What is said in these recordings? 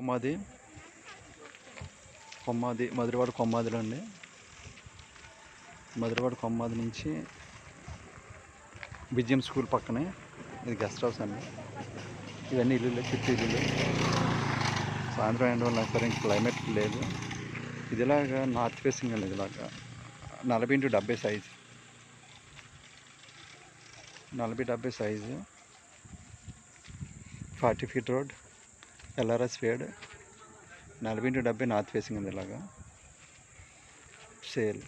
కొమ్మాది. కొమ్మాది మధురవాడ కొమ్మాదిలో అండి. మధురవాడ కొమ్మాది నుంచి BGM school పక్కనే ఇది గెస్ట్ హౌస్ అండి. ఇవన్నీ ఇల్లు చుట్టూ ఇల్లు సాయంత్రం అయిన వల్ల సరే క్లైమేట్ లేదు. ఇదిలాగా నార్త్ ఫేసింగ్ అండి ఇదిలాగా. నలభై ఇంటూ డెబ్బై సైజు నలభై డెబ్బై size forty feet road. LRS Wade నలభై ఇంటూ డెబ్బై నార్త్ ఫేసింగ్ ఉంది ఇలాగా సేల్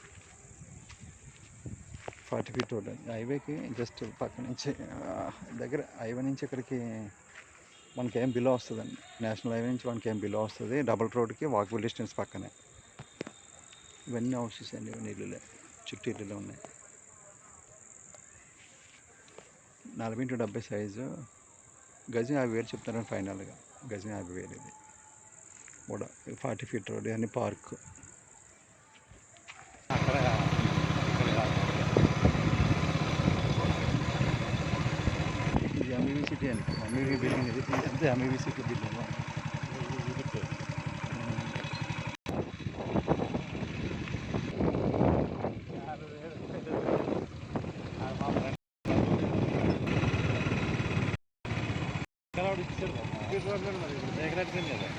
ఫార్టీ ఫీట్ రోడ్ హైవేకి జస్ట్ పక్క నుంచి దగ్గర హైవే నుంచి ఇక్కడికి మనకి ఏం బిలో వస్తుందండి నేషనల్ హైవే నుంచి మనకి ఏం బిలో వస్తుంది డబుల్ రోడ్కి వాకబుల్ డిస్టెన్స్ పక్కనే ఇవన్నీ హౌసెస్ అండి ఇవన్నీ ఇల్లులే చుట్టూ ఇల్లులే ఉన్నాయి నలభై ఇంటూ డెబ్బై సైజు గజం యాభై వేలు చెప్తారని ఫైనల్గా గజం యాభై వేలు ఇది కూడా ఫార్టీ ఫీట్ రోడ్ అన్ని పార్క్ అక్కడ ఇక్కడ కాదు. ఇది ఎంఈవి సిటీ అండి ఎంఈవి బిల్డింగ్ ఇది ఇది అంతే ఎంఈవి సిటీ బిల్డింగ్ ఇక్కడ వాడు